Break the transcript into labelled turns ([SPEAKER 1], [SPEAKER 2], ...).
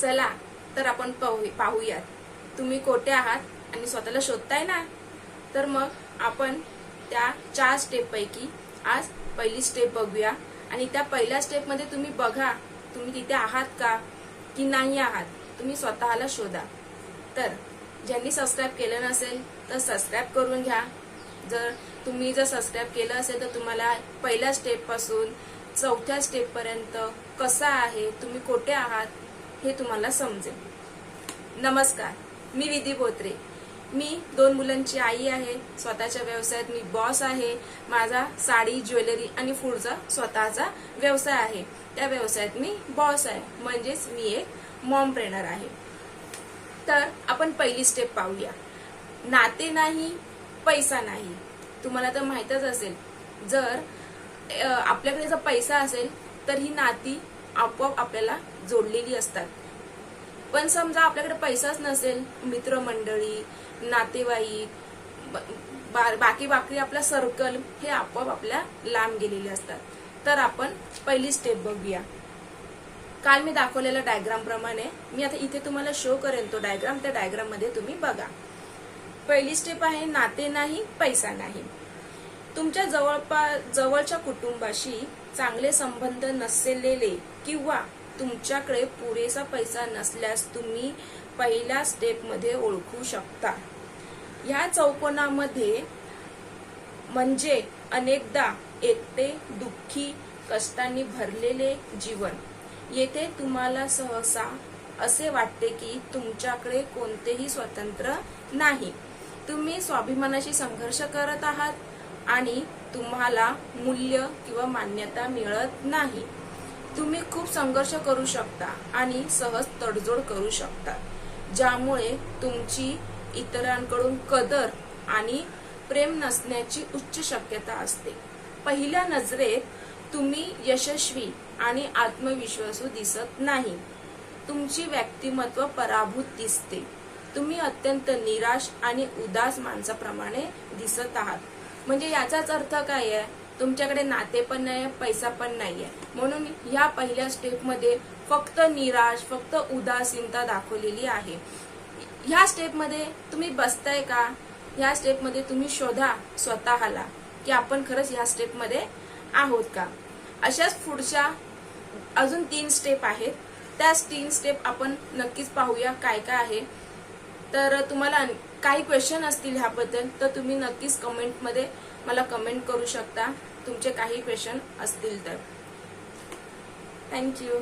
[SPEAKER 1] चला तर आपण पाहू पाहूयात. तुम्ही कोठे आहात आणि स्वतःला शोधताय ना? तर मग आपण त्या चार स्टेपपैकी आज पहिली स्टेप बघूया. आणि त्या पहिल्या स्टेपमध्ये तुम्ही बघा तुम्ही तिथे आहात का की नाही आहात तुम्ही स्वतःला शोधा. तर ज्यांनी सबस्क्राईब केलं नसेल तर सबस्क्राईब करून घ्या. जर तुम्ही जर सबस्क्राईब केलं असेल तर तुम्हाला पहिल्या स्टेपपासून चौथ्या स्टेपपर्यंत कसा आहे तुम्ही कोठे आहात हे तुम्हाला समजेल. नमस्कार मी विधी बोत्रे. मी दोन मुलांची आई आहे स्वतःच्या व्यवसायात मी बॉस आहे माझा साडी ज्वेलरी आणि फूडचा स्वतःचा व्यवसाय आहे. त्या व्यवसायात मी बॉस आहे म्हणजेच मी एक मॉम ट्रेनर आहे. तर आपण पहिली स्टेप पाहूया. नाते नाही पैसा नाही. तुम्हाला तर माहीतच असेल जर आपल्याकडे जर पैसा असेल तर ही नाती आपोआप आपल्याला जोडलेली असतात. पण समजा आपल्याकडे पैसाच नसेल मित्रमंडळी नातेवाईक बा- बाकी बाकी आपला सर्कल हे आपोआप आपल्या लांब गेलेले असतात. तर आपण पहिली स्टेप बघूया. काल मी दाखवलेल्या डायग्राम प्रमाणे मी आता इथे तुम्हाला शो करेन तो डायग्राम त्या डायग्राममध्ये तुम्ही बघा. पहिली स्टेप आहे नाते नाही पैसा नाही. तुमच्या जवळपास जवळच्या कुटुंबाशी चांगले संबंध नसलेले किंवा तुमच्याकडे पुरेसा पैसा नसल्यास तुम्ही पहिल्या स्टेपमध्ये ओळखू शकता. ह्या चौकोनामध्ये म्हणजे अनेकदा एकटे दुःखी कष्टांनी भरलेले जीवन. येथे तुम्हाला सहसा असे वाटते की तुमच्याकडे कोणतेही स्वतंत्र नाही. तुम्ही स्वाभिमानाशी संघर्ष करत आहात आणि तुम्हाला मूल्य किंवा मान्यता मिळत नाही. तुम्ही खूप संघर्ष करू शकता आणि सहज तडजोड करू शकता ज्यामुळे तुमची इतरांकडून कदर आणि प्रेम नसण्याची उच्च शक्यता असते. पहिल्या नजरेत तुम्ही यशस्वी आणि आत्मविश्वासू दिसत नाही. तुमची व्यक्तिमत्व पराभूत दिसते. तुम्ही अत्यंत निराश आणि उदास माणसाप्रमाणे दिसत आहात. म्हणजे याचाच अर्थ काय आहे? तुमच्याकडे नाते पण नाही पैसा पण नाही आहे म्हणून ह्या पहिल्या स्टेपमध्ये फक्त निराश फक्त उदासीनता दाखवलेली आहे. ह्या स्टेपमध्ये तुम्ही बसताय का? ह्या स्टेपमध्ये तुम्ही शोधा स्वतःला की आपण खरंच ह्या स्टेपमध्ये आहोत का? अशाच पुढच्या अजून तीन स्टेप आहेत. त्या तीन स्टेप आपण नक्कीच पाहूया काय काय आहे. तर तुम्हाला काही क्वेश्चन असतील ह्याबद्दल तर तुम्ही नक्कीच कमेंटमध्ये मला कमेंट करू शकता. तुमचे काही क्वेश्चन असतील तर. थँक्यू